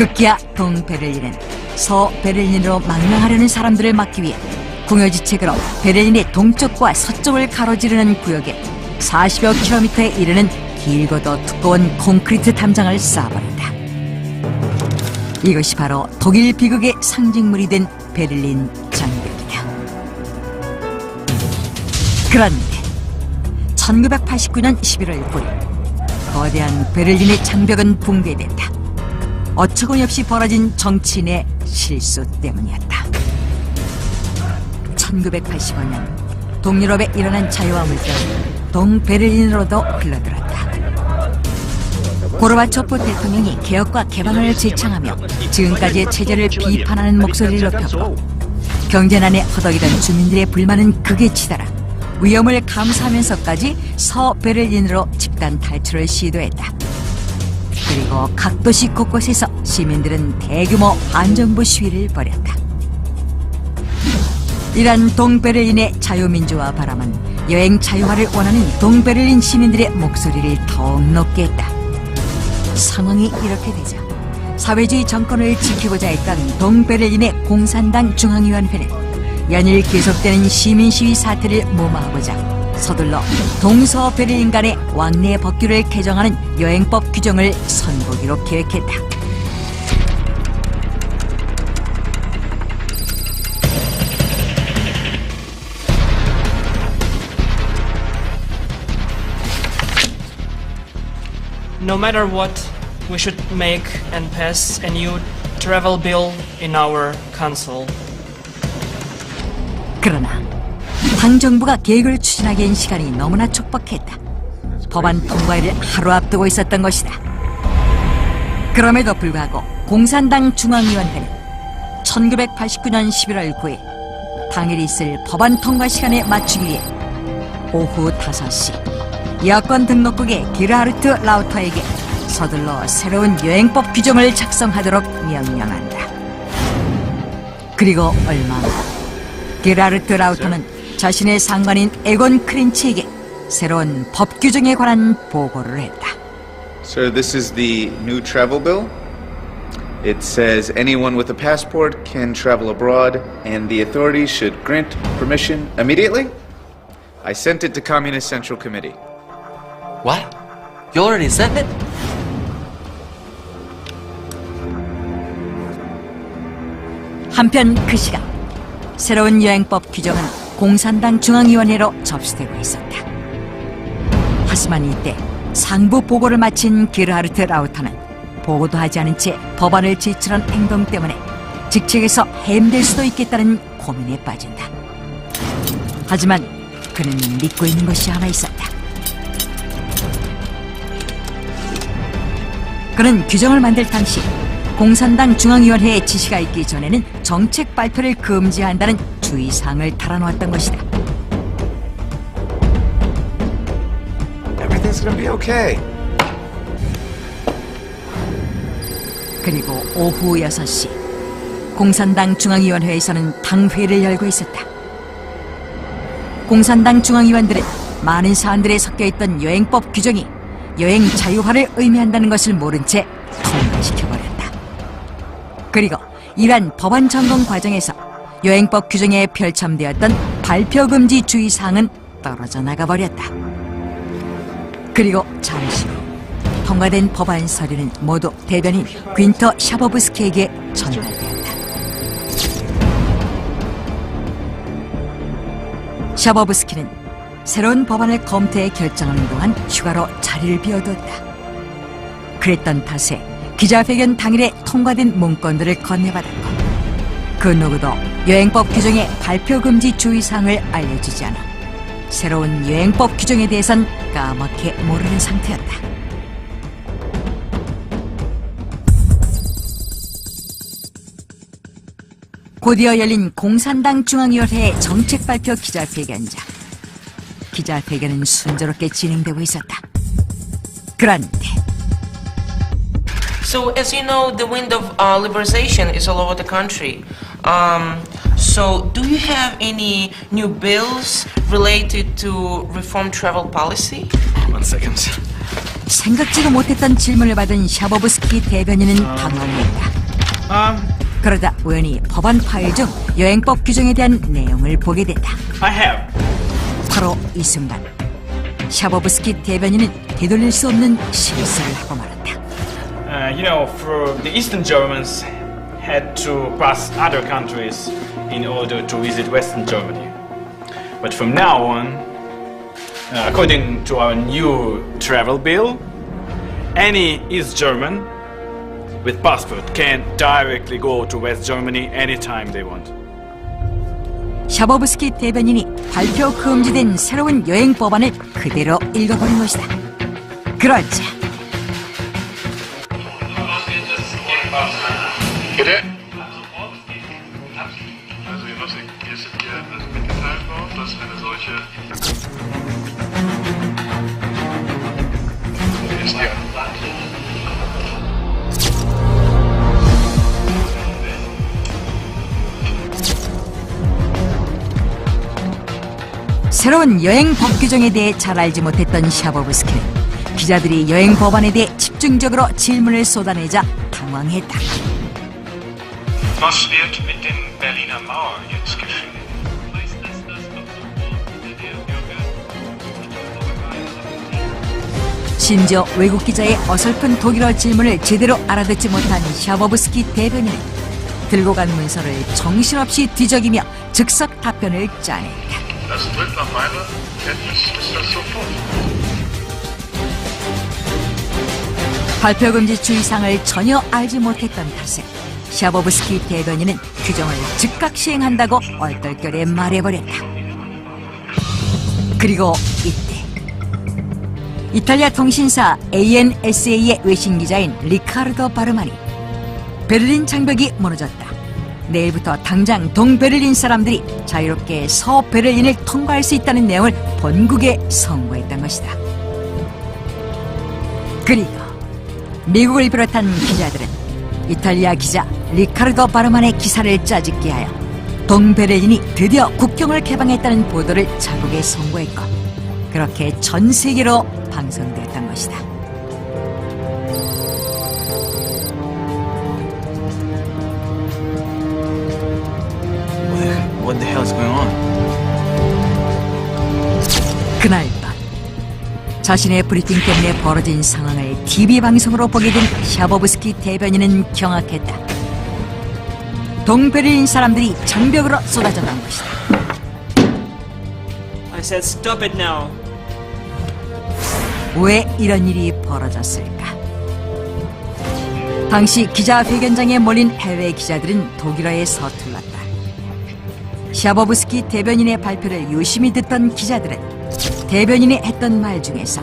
극기야 동베를린은 서베를린으로 망명하려는 사람들을 막기 위해 궁여지책으로 베를린의 동쪽과 서쪽을 가로지르는 구역에 40여 킬로미터에 이르는 길고도 두꺼운 콘크리트 담장을 쌓아버린다. 이것이 바로 독일 비극의 상징물이 된 베를린 장벽이다. 그런데 1989년 11월 9일 거대한 베를린의 장벽은 붕괴된다. 어처구니 없이 벌어진 정치인의 실수 때문이었다. 1985년 동유럽에 일어난 자유화 물결은 동베를린으로도 흘러들었다. 고르바초프 대통령이 개혁과 개방을 제창하며 지금까지의 체제를 비판하는 목소리를 높였고 경제난에 허덕이던 주민들의 불만은 극에 치달아 위험을 감수하면서까지 서베를린으로 집단 탈출을 시도했다. 그리고 각 도시 곳곳에서 시민들은 대규모 반정부 시위를 벌였다. 이란 동베를린의 자유민주화 바람은 여행 자유화를 원하는 동베를린 시민들의 목소리를 더욱 높게 했다. 상황이 이렇게 되자 사회주의 정권을 지키고자 했던 동베를린의 공산당 중앙위원회는 연일 계속되는 시민 시위 사태를 무마하고자 서둘러 동서 베를린 간의 왕래 법규를 개정하는 여행법 규정을 선보기로 계획했다. No matter what, we should make and pass a new travel bill in our council. 그러나 당 정부가 계획을 추진하기엔 시간이 너무나 촉박했다. 법안 통과를 하루 앞두고 있었던 것이다. 그럼에도 불구하고 공산당 중앙위원회는 1989년 11월 9일 당일 있을 법안 통과 시간에 맞추기 위해 오후 5시 여권 등록국의 기르하르트 라우터에게 서둘러 새로운 여행법 규정을 작성하도록 명령한다. 그리고 얼마 후 게라르트 라우터는 자신의 상관인 에곤 크린치에게 새로운 법 규정에 관한 보고를 했다. Sir, this is the new travel bill. It says anyone with a passport can travel abroad, and the authorities should grant permission immediately. I sent it to Communist Central Committee. What? You already sent it? 한편 그 시간 새로운 여행법 규정은 공산당 중앙위원회로 접수되고 있었다. 하지만 이때 상부 보고를 마친 게르하르트 라우터는 보고도 하지 않은 채 법안을 제출한 행동 때문에 직책에서 해임될 수도 있겠다는 고민에 빠진다. 하지만 그는 믿고 있는 것이 하나 있었다. 그는 규정을 만들 당시 공산당 중앙위원회의 지시가 있기 전에는 정책 발표를 금지한다는 주의사항을 달아놓았던 것이다. Everything's gonna be okay. 그리고 오후 6시 공산당 중앙위원회에서는 당회를 열고 있었다. 공산당 중앙위원들은 많은 사안들에 섞여있던 여행법 규정이 여행 자유화를 의미한다는 것을 모른 채 통과시켜버렸다. 그리고 이러한 법안 점검 과정에서 여행법 규정에 별첨되었던 발표 금지 주의사항은 떨어져 나가버렸다. 그리고 잠시 후 통과된 법안 서류는 모두 대변인 윈터 샤버브스키에게 전달되었다. 샤버브스키는 새로운 법안을 검토해 결정하는 동안 휴가로 자리를 비워뒀다. 그랬던 탓에 기자회견 당일에 통과된 문건들을 건네받았고 그 누구도 여행법 규정의 발표 금지 주의사항을 알려주지 않아 새로운 여행법 규정에 대해선 까맣게 모르는 상태였다. 곧이어 열린 공산당 중앙위원회 정책 발표 기자회견장. 기자회견은 순조롭게 진행되고 있었다. 그런데 So, as you know, the wind of uh, liberalization is all over the country. Um, so, do you have any new bills related to reform travel policy? One second. 생각지도 못했던 질문을 받은 샤버브스키 대변인은 당황했다. 그러다 우연히 법안 파일 중 여행법 규정에 대한 내용을 보게 된다. I have. 바로 이 순간 샤버브스키 대변인은 되돌릴 수 없는 실수를 하고 말았다. Uh, you know, for the Eastern Germans had to pass other countries in order to visit Western Germany. But from now on, uh, according to our new travel bill, any East German with passport can directly go to West Germany anytime they want. 샤버브스키 대변인이 발표 금지된 새로운 여행 법안을 그대로 읽어버린 것이다. 그러자 Bitte? Also was ich, ist hier mitgeteilt worden, dass eine solche ist ja 새로운 여행 법 규정에 대해 잘 알지 못했던 샤버브스키는 기자들이 여행 법안에 대해 집중적으로 질문을 쏟아내자 당황했다. Was wird mit dem Berliner Mauer jetzt geschehen? 심지어 외국 기자의 어설픈 독일어 질문을 제대로 알아듣지 못한 샤버브스키 대변인은 들고 간 문서를 정신없이 뒤적이며 즉석 답변을 짜냈다. Das tritt nach meiner Kenntnis ist das sofort. 발표 금지 주의사항을 전혀 알지 못했던 탓에 샤버브스키 대변인은 규정을 즉각 시행한다고 얼떨결에 말해버렸다. 그리고 이때 이탈리아 통신사 ANSA의 외신 기자인 리카르도 바르마니 베를린 장벽이 무너졌다. 내일부터 당장 동베를린 사람들이 자유롭게 서베를린을 통과할 수 있다는 내용을 본국에 선고했던 것이다. 그리고 미국을 비롯한 기자들은 이탈리아 기자 리카르도 바르만의 기사를 짜집게 하여 동베를린이 드디어 국경을 개방했다는 보도를 자국에 선고했고 그렇게 전 세계로 방송되었던 것이다. What the hell is going on? 그날 밤 자신의 브리핑 때문에 벌어진 상황을 TV 방송으로 보게 된 샤버브스키 대변인은 경악했다. 동베를린 사람들이 장벽으로 쏟아져 나온 것이다. I said stop it now. 왜 이런 일이 벌어졌을까? 당시 기자회견장에 몰린 해외 기자들은 독일어에 서툴렀다. 샤버브스키 대변인의 발표를 유심히 듣던 기자들은 대변인이 했던 말 중에서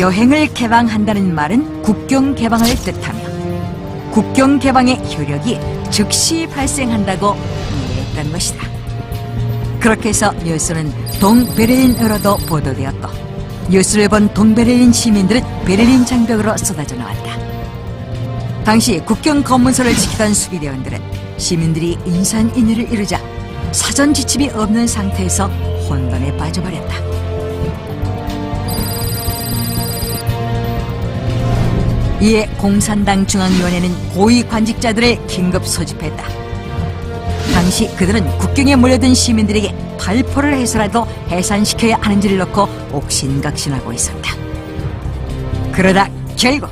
여행을 개방한다는 말은 국경 개방을 뜻하며 국경 개방의 효력이 즉시 발생한다고 이해했던 것이다. 그렇게 해서 뉴스는 동베를린으로도 보도되었고 뉴스를 본 동베를린 시민들은 베를린 장벽으로 쏟아져 나왔다. 당시 국경 검문소를 지키던 수비대원들은 시민들이 인산인해를 이루자 사전 지침이 없는 상태에서 혼돈에 빠져버렸다. 이에 공산당 중앙위원회는 고위 관직자들을 긴급 소집했다. 당시 그들은 국경에 몰려든 시민들에게 발포를 해서라도 해산시켜야 하는지를 놓고 옥신각신하고 있었다. 그러다 결국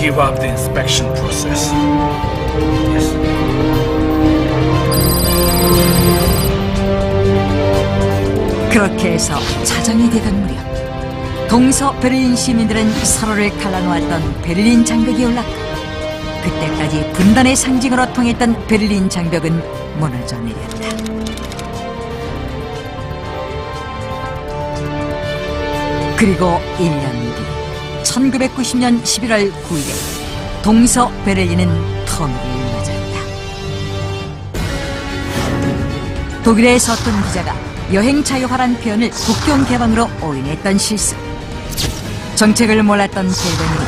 Give up the inspection process. 그렇게 해서 자정이 되던 무렵 동서 베를린 시민들은 서로를 갈라놓았던 베를린 장벽이 올랐고 그때까지 분단의 상징으로 통했던 베를린 장벽은 무너져 내렸다. 그리고 1년 뒤 1990년 11월 9일에 동서 베를린은 터미를 맞았다. 독일의 서툰 기자가 여행 자유화란 표현을 국경 개방으로 오인했던 실수. 정책을 몰랐던 대변인이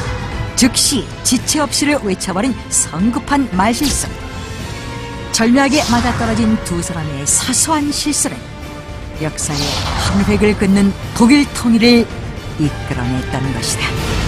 즉시 지체 없이를 외쳐버린 성급한 말실수. 절묘하게 맞아떨어진 두 사람의 사소한 실수는 역사의 한 획을 긋는 독일 통일을 이끌어냈다는 것이다.